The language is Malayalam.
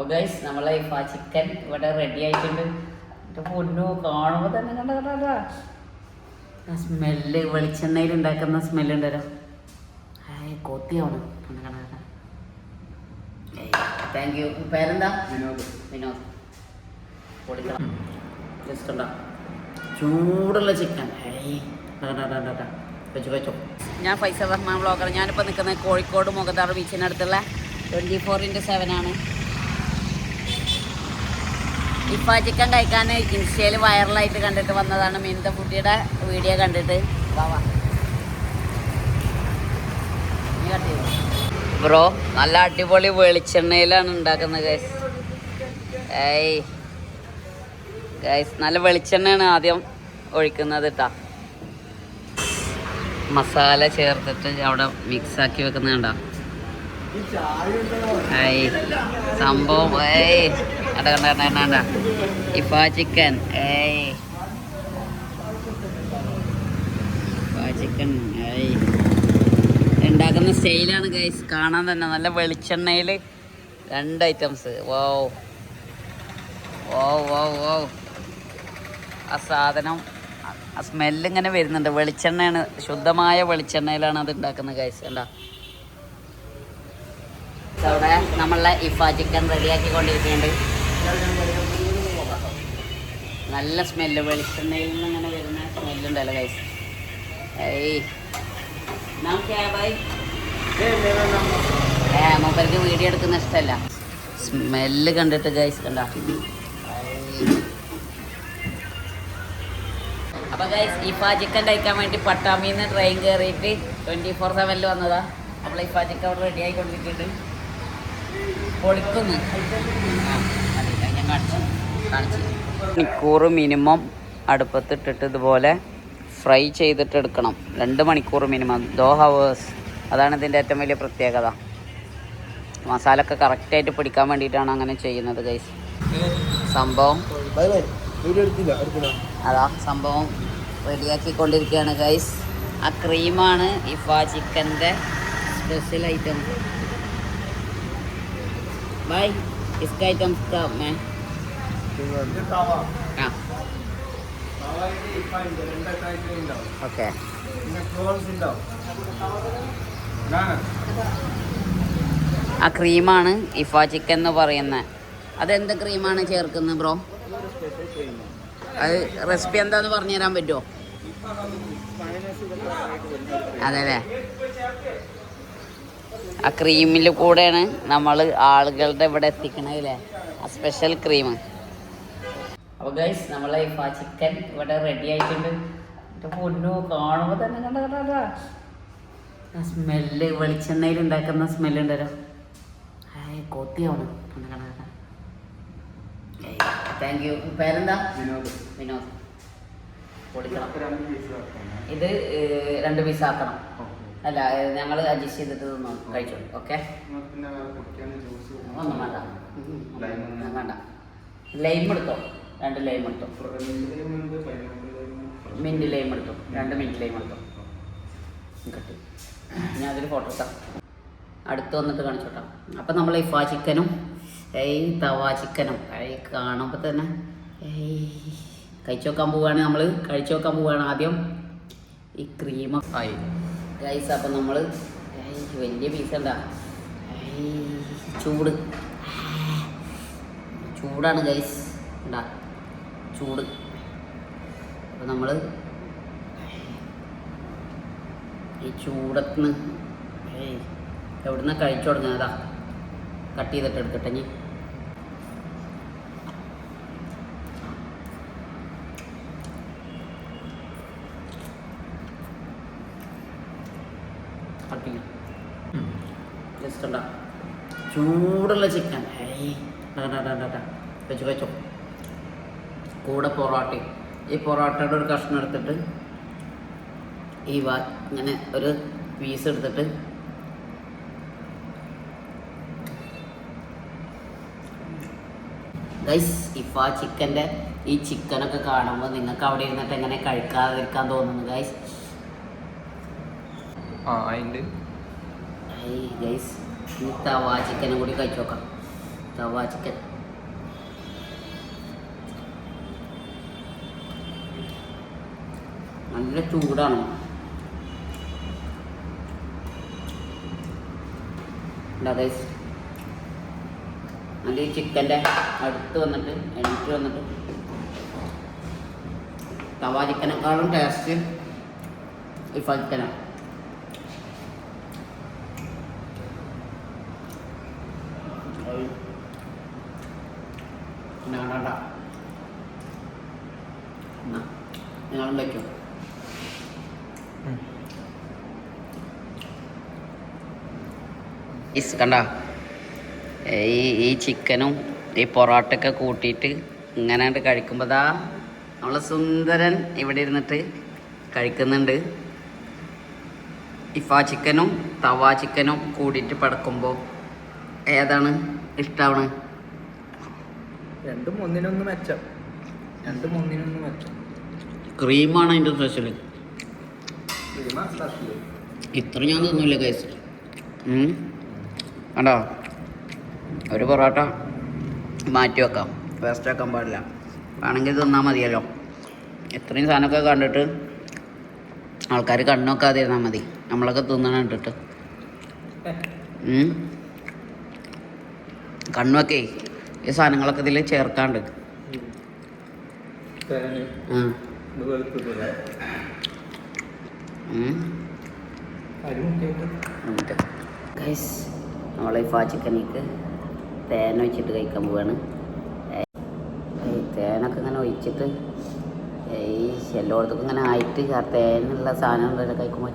അപ്പോൾ ഗൈസ് നമ്മളെ ആ ചിക്കൻ ഇവിടെ റെഡി ആയിട്ടുണ്ട്. എന്റെ പൊന്നു കാണുമ്പോൾ തന്നെ കണ്ട. ആ സ്മെല്ല് വെളിച്ചെണ്ണയിൽ ഉണ്ടാക്കുന്ന സ്മെല്ല് ഉണ്ടല്ലോ. ഹായ് കൊത്തിയാണ് കണ്ട കണ്ട കണ്ട? താങ്ക് യു പേരെന്താ? വിനോദ്. വിനോദ്. പൊളിക്കണം. ജസ്റ്റ് ഉണ്ടോ ചൂടുള്ള ചിക്കൻ വെച്ചു വെച്ചോ. ഞാൻ ഫൈസ റഹ്മാൻ ബ്ലോഗർ ഞാനിപ്പോൾ നിൽക്കുന്നത് കോഴിക്കോട് മുഖത്താറ് ബീച്ചിനടുത്തുള്ള ട്വന്റി ഫോർ ഇന്റു സെവൻ ആണ്. ഇപ്പം ചിക്കൻ കഴിക്കാൻ ഇൻസ്റ്റയിൽ വൈറലായിട്ട് കണ്ടിട്ട് വന്നതാണ് മീനത്ത കുട്ടിയുടെ വീഡിയോ കണ്ടിട്ട്. ബ്രോ നല്ല അടിപൊളി വെളിച്ചെണ്ണയിലാണ് ഉണ്ടാക്കുന്നത് ഗൈസ് ഏയ്. ഗൈസ് നല്ല വെളിച്ചെണ്ണയാണ് ആദ്യം ഒഴിക്കുന്നത് കേട്ടാ മസാല ചേർത്തിട്ട് അവിടെ മിക്സ് ആക്കി വെക്കുന്ന കണ്ടോ. ഏയ് സംഭവം ഏയ്. കണ്ട കണ്ട കണ്ട കണ്ട കണ്ട. ചിക്കൻ ഏയ്. ചിക്കൻ ഏയ്. ഉണ്ടാക്കുന്ന സ്റ്റൈലാണ് ഗൈസ്. കാണാൻ തന്നെ നല്ല വെളിച്ചെണ്ണയിൽ രണ്ട് ഐറ്റംസ്. വോ. വോ വോ വോ. ആ സാധനം ആ സ്മെല്ലിങ്ങനെ വരുന്നുണ്ട്. വെളിച്ചെണ്ണയാണ് ശുദ്ധമായ വെളിച്ചെണ്ണയിലാണ് അത് ഉണ്ടാക്കുന്നത് ഗൈസ്. കണ്ട? അവിടെ നമ്മളെ ഇഫ ചിക്കൻ റെഡിയാക്കി കൊണ്ടിരിക്കുന്നുണ്ട് നല്ല സ്മെല്ല് വെളിച്ചെണ്ണയിൽ നിന്ന് ഇങ്ങനെ വരുന്ന സ്മെല്ലുണ്ടല്ലോ ഗൈസ് ഏയ്. ഏ വീഡിയോ എടുക്കുന്ന ഇഷ്ടമല്ല. സ്മെല്ല് കണ്ടിട്ട് ഗൈസ് കണ്ട? അപ്പൊ ഗൈസ് ഇഫ ചിക്കൻ കഴിക്കാൻ വേണ്ടി പട്ടാമിന്ന് ട്രെയിൻ കയറിയിട്ട് ട്വന്റി ഫോർ സെവനിൽ വന്നതാ. അപ്പോൾ ഇഫ ചിക്കൻ അവിടെ റെഡി ആയിക്കൊണ്ടിരിക്കുന്നുണ്ട്. പൊളിക്കുന്നു. ഞാൻ മണിക്കൂർ മിനിമം അടുപ്പത്തിട്ടിട്ട് ഇതുപോലെ ഫ്രൈ ചെയ്തിട്ട് എടുക്കണം. രണ്ട് മണിക്കൂർ മിനിമം ദോ ഹവേഴ്സ്. അതാണ് ഇതിന്റെ ഏറ്റവും വലിയ പ്രത്യേകത. മസാല ഒക്കെ കറക്റ്റായിട്ട് പിടിക്കാൻ വേണ്ടിയിട്ടാണ് അങ്ങനെ ചെയ്യുന്നത് ഗൈസ് സംഭവം അതാ സംഭവം റെഡിയാക്കിക്കൊണ്ടിരിക്കുകയാണ് ഗൈസ് ആ ക്രീമാണ് ഇഫ ചിക്കന്റെ സ്പെഷ്യൽ ഐറ്റം ബൈ ഇസ്ക ഐറ്റം മേ ആ ഓക്കെ ആ ക്രീമാണ് ഇഫ ചിക്കൻ എന്ന് പറയുന്നത് അതെന്ത് ക്രീമാണ് ചേർക്കുന്നത് ബ്രോ? അത് റെസിപ്പി എന്താന്ന് പറഞ്ഞു തരാൻ പറ്റുമോ അതെല്ലേ? ആ ക്രീമിൽ കൂടെയാണ് നമ്മൾ ആളുകളുടെ ഇവിടെ എത്തിക്കണത് അല്ലേ? ആ സ്പെഷ്യൽ ക്രീം അപ്പോൾ ഗൈസ് നമ്മളെ ആ ചിക്കൻ ഇവിടെ റെഡി ആയിട്ടുണ്ട്. എന്റെ പൊന്നു കാണുമ്പോൾ തന്നെ കണ്ട കണ്ട. ആ സ്മെല്ല് വെളിച്ചെണ്ണയിൽ ഉണ്ടാക്കുന്ന സ്മെല്ല് ഉണ്ടല്ലോ. ഹായ് കൊത്തിയാണ് കണ്ട കണ്ട കണ്ട. താങ്ക് യു പേരെന്താ? വിനോദ്. വിനോദ്. പൊളിക്കണം ഇത് രണ്ട് പീസ് ആക്കണം. അല്ല ഞങ്ങൾ അഡ്ജസ്റ്റ് ചെയ്തിട്ട് ഒന്ന് കഴിച്ചോളൂ ഓക്കെ ഒന്നും വേണ്ട. വേണ്ട. ലൈം എടുത്തോ? രണ്ട് ലൈം എടുത്തോ? മിന്റ് ലൈം എടുത്തോ? രണ്ട് മിന്റ് ലൈം എടുത്തോ? കിട്ടി ഞാൻ അതിൽ ഫോട്ടോ എടുക്കാം അടുത്ത് വന്നിട്ട് കാണിച്ചോട്ടാ. അപ്പം നമ്മൾ ഈ ഫാ ചിക്കനും ഈ തവാ ചിക്കനും ഏയ് കാണുമ്പോൾ തന്നെ ഏയ് കഴിച്ചു നോക്കാൻ പോവുകയാണ് നമ്മൾ കഴിച്ചു നോക്കാൻ പോവുകയാണ് ആദ്യം. ഈ ക്രീമൊക്കെ ആയി. ഗൈസ് അപ്പം നമ്മൾ വലിയ പീസ് എന്താ ചൂട്. ചൂടാണ് ഗൈസ് ഉണ്ടാ ചൂട്. അപ്പം നമ്മൾ ഈ ചൂടത്തിന് എവിടുന്ന കഴിച്ചു തുടങ്ങുന്നതാ കട്ട് ചെയ്തിട്ട് എടുക്കട്ടെ ഞാൻ ചെയ്യാം ജസ്റ്റ് ഉണ്ടാ ചൂടുള്ള ചിക്കൻ വെച്ചു. വെച്ചോ. കൂടെ പൊറോട്ടയും ഈ പൊറോട്ടയുടെ ഒരു കഷ്ണം എടുത്തിട്ട് ഈ വാ ഇങ്ങനെ ഒരു പീസ് എടുത്തിട്ട് ഗൈസ് ആ ചിക്കന്റെ ഈ ചിക്കനൊക്കെ കാണുമ്പോൾ നിങ്ങൾക്ക് അവിടെ ഇരുന്നിട്ട് എങ്ങനെ കഴിക്കാതിരിക്കാൻ തോന്നുന്നു ഗൈസ് ആ കൂടി നല്ല ചൂടാണ്. അത് ഈ ചിക്കന്റെ അടുത്ത് വന്നിട്ട് എനിക്ക് വന്നിട്ട്. തവാ ചിക്കനേക്കാളും ടേസ്റ്റ് ഈ ചിക്കനാണ് വേണ്ട. നിങ്ങളും വയ്ക്കും ഇസ് കണ്ട ഈ ഈ ചിക്കനും ഈ പൊറോട്ടയൊക്കെ കൂട്ടിയിട്ട് ഇങ്ങനെ കഴിക്കുമ്പോൾ ദാ നമ്മളെ സുന്ദരൻ ഇവിടെ ഇരുന്നിട്ട് കഴിക്കുന്നുണ്ട്. ഇഫ ചിക്കനും തവ ചിക്കനും കൂടിയിട്ട് പടക്കുമ്പോൾ ഏതാണ് ഇഷ്ടാവണ്? രണ്ടും ഒന്നിനൊന്ന് മെച്ചം. രണ്ടും ഒന്നിനൊന്ന് മെച്ചം. ക്രീമാണ് അതിന്റെ സ്പെഷ്യൽ ഇത്ര ഞാൻ തിന്നില്ല കേസ് കണ്ടോ? ഒരു പൊറോട്ട മാറ്റി വെക്കാം. വേസ്റ്റ് ആക്കാൻ പാടില്ല. വേണമെങ്കിൽ തിന്നാൽ മതിയല്ലോ. ഇത്രയും സാധനമൊക്കെ കണ്ടിട്ട് ആൾക്കാർ കണ്ണൊക്കെ ഇരുന്നാൽ മതി. നമ്മളൊക്കെ തിന്നണ കണ്ടിട്ട്. കണ്ണൊക്കെ ഈ സാധനങ്ങളൊക്കെ ഇതിൽ ചേർക്കാണ്ട്. ഗൈസ് നമ്മൾ ഈ ചിക്കനിക്ക് തേൻ ഒഴിച്ചിട്ട് കഴിക്കാൻ പോവാണ്. ഈ തേനൊക്കെ ഇങ്ങനെ ഒഴിച്ചിട്ട് ഈ എല്ലായിടത്തും ഇങ്ങനെ ആയിട്ട് ആ തേനുള്ള സാധനം കഴിക്കുമ്പോൾ